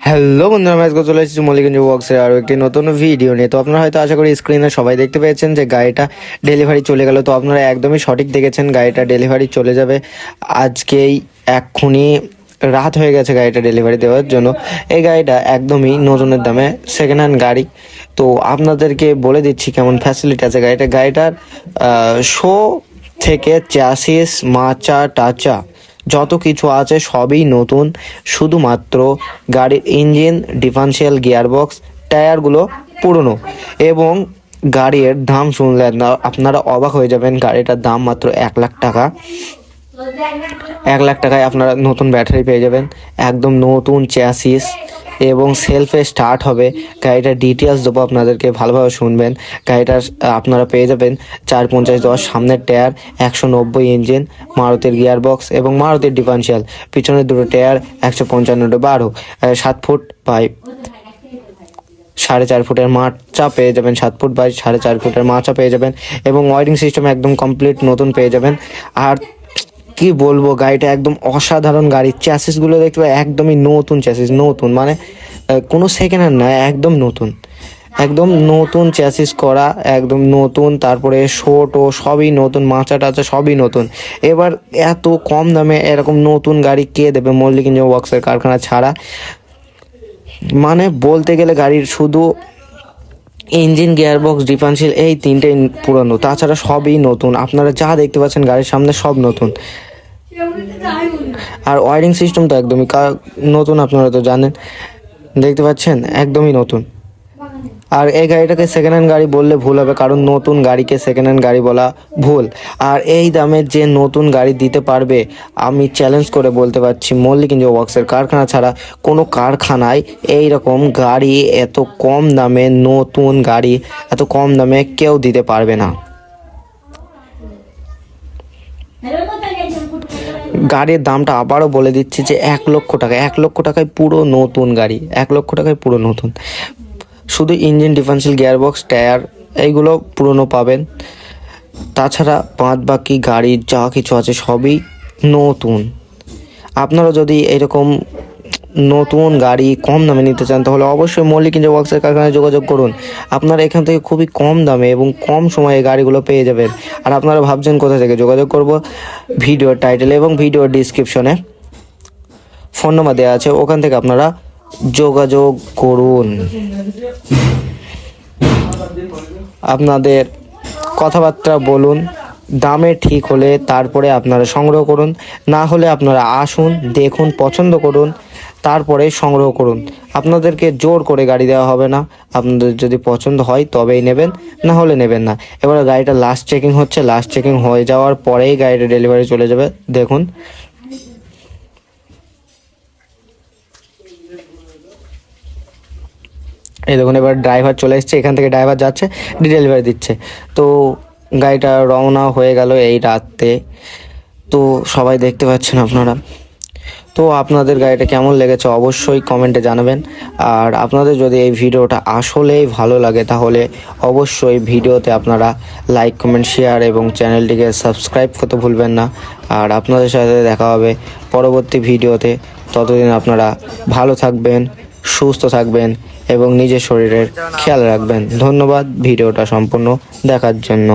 Hello বন্ধুরা আজকে চলে এসেছি মল্লিকগঞ্জ বক্সের আরও একটি নতুন ভিডিও নিয়ে। তো আপনারা হয়তো আশা করি স্ক্রিনে সবাই দেখতে পেয়েছেন যে গাড়িটা ডেলিভারি চলে গেল। তো আপনারা একদমই সঠিক দেখেছেন, গাড়িটা ডেলিভারি চলে যাবে। আজকেই এক্ষুনি রাত হয়ে গেছে গাড়িটা ডেলিভারি দেওয়ার জন্য। এই গাড়িটা একদমই নতুনের দামে সেকেন্ড হ্যান্ড গাড়ি। তো আপনাদেরকে বলে দিচ্ছি কেমন ফ্যাসিলিটি আছে গাড়িটা। গাড়িটার শো থেকে চ্যাসিস মাচা, টাচা যত কিছু আছে সবই নতুন, শুধুমাত্র গাড়ির ইঞ্জিন ডিফারেন্সিয়াল গিয়ারবক্স টায়ারগুলো পুরনো এবং গাড়ির দাম শুনলে আপনারা অবাক হয়ে যাবেন, গাড়িটার দাম মাত্র এক লাখ টাকা। এক লাখ টাকায় আপনারা নতুন ব্যাটারি পেয়ে যাবেন, একদম নতুন চ্যাসিস এবং সেলফে স্টার্ট হবে। গাড়িটার ডিটেলস দেবো আপনাদেরকে, ভালোভাবে শুনবেন। গাড়িটার আপনারা পেয়ে যাবেন চার পঞ্চাশ দশ, সামনের টায়ার একশো নব্বই ইঞ্জিন মারুতির গিয়ার বক্স এবং মারুতির ডিফারেন্সিয়াল পিছনের দুটো টায়ার একশো পঞ্চান্নটা বারো। সাত ফুট পাইপ সাড়ে চার ফুটের মাচা পেয়ে যাবেন, সাত ফুট বাই সাড়ে চার ফুটের মাচা পেয়ে যাবেন এবং ওয়ারিং সিস্টেম একদম কমপ্লিট নতুন পেয়ে যাবেন। আর কি বলব, গাড়িটা একদম অসাধারণ গাড়ি চ্যাসিসগুলো দেখতে পাই একদমই নতুন চ্যাসিস নতুন। মানে কোনো সেকেন্ড হ্যান্ড নয়, একদম নতুন। একদম নতুন চ্যাসিস করা, একদম নতুন, তারপরে শোট ও সবই নতুন, মাচা টাচা সবই নতুন। এবার এত কম দামে এরকম নতুন গাড়ি কে দেবে মল্লিক ইঞ্জিন ওয়ার্কসের কারখানা ছাড়া? মানে বলতে গেলে গাড়ির শুধু ইঞ্জিন, গিয়ারবক্স ডিফারেন্সিয়াল এই তিনটেই পুরনো। তাছাড়া সবই নতুন। আপনারা যা দেখতে পাচ্ছেন গাড়ির সামনে সব নতুন। আর ওয়ারিং সিস্টেম তো একদমই নতুন, আপনারা তো জানেন। দেখতে পাচ্ছেন, একদমই নতুন। আর এই গাড়িটাকে সেকেন্ড হ্যান্ড গাড়ি বললে ভুল হবে, কারণ নতুন গাড়িকে সেকেন্ড হ্যান্ড গাড়ি বলা ভুল। আর এই দামে যে নতুন গাড়ি দিতে পারবে, আমি চ্যালেঞ্জ করে বলতে পারছি মল্লিক ইঞ্জিন ওয়ার্কসের কারখানা ছাড়া কোনো কারখানায় এই রকম গাড়ি এত কম দামে, নতুন গাড়ি এত কম দামে কেউ দিতে পারবে না। গাড়ির দামটা আবারও বলে দিচ্ছি যে এক লক্ষ টাকা, এক লক্ষ টাকায় পুরো নতুন গাড়ি, এক লক্ষ টাকায় পুরো নতুন। শুধু ইঞ্জিন ডিফারেন্সিয়াল গিয়ারবক্স, টায়ার এইগুলো পুরনো পাবেন। তাছাড়া বাদ বাকি গাড়ির যা কিছু আছে সবই নতুন। আপনারা যদি এরকম নতুন গাড়ি কম দামে নিতে চান, তাহলে অবশ্যই মল্লিক ইঞ্জিন ওয়ার্কসের কারখানায় যোগাযোগ করুন। আপনারা এখান থেকে খুবই কম দামে এবং কম সময়ে গাড়িগুলো পেয়ে যাবেন। আর আপনারা ভাবছেন কোথা থেকে? যোগাযোগ করব ভিডিও টাইটেল এবং ভিডিও ডিসক্রিপশনে। ফোন নাম্বার দেওয়া আছে, ওখান থেকে আপনারা যোগাযোগ করুন। আপনাদের কথাবার্তা বলুন, দামে ঠিক হলে তারপরে আপনারা সংগ্রহ করুন, না হলে আপনারা আসুন, দেখুন, পছন্দ করুন, তারপরে সংগ্রহ করুন। আপনাদেরকে জোর করে গাড়ি দেওয়া হবে না। আপনাদের যদি পছন্দ হয় তবেই নেবেন, না হলে নেবেন না। এবার গাড়িটা লাস্ট চেকিং হচ্ছে। লাস্ট চেকিং হয়ে যাওয়ার পরেই গাড়িটা ডেলিভারি চলে যাবে। দেখুন এই দেখুন, এবার ড্রাইভার চলে এসছে, এখান থেকে ড্রাইভার যাচ্ছে ডেলিভারি দিচ্ছে। তো গাড়িটা রওনা হয়ে গেল এই রাতে তো সবাই দেখতে পাচ্ছেন আপনারা। তো আপনাদের গাড়িটা কেমন লেগেছে অবশ্যই কমেন্টে জানাবেন। আর আপনাদের যদি এই ভিডিওটা আসলেই ভালো লাগে, তাহলে অবশ্যই ভিডিওতে আপনারা লাইক কমেন্ট শেয়ার এবং চ্যানেলটিকে সাবস্ক্রাইব করতে ভুলবেন না। আর আপনাদের সাথে দেখা হবে পরবর্তী ভিডিওতে। ততদিন আপনারা ভালো থাকবেন, সুস্থ থাকবেন এবং নিজের শরীরের খেয়াল রাখবেন। ধন্যবাদ ভিডিওটা সম্পূর্ণ দেখার জন্য।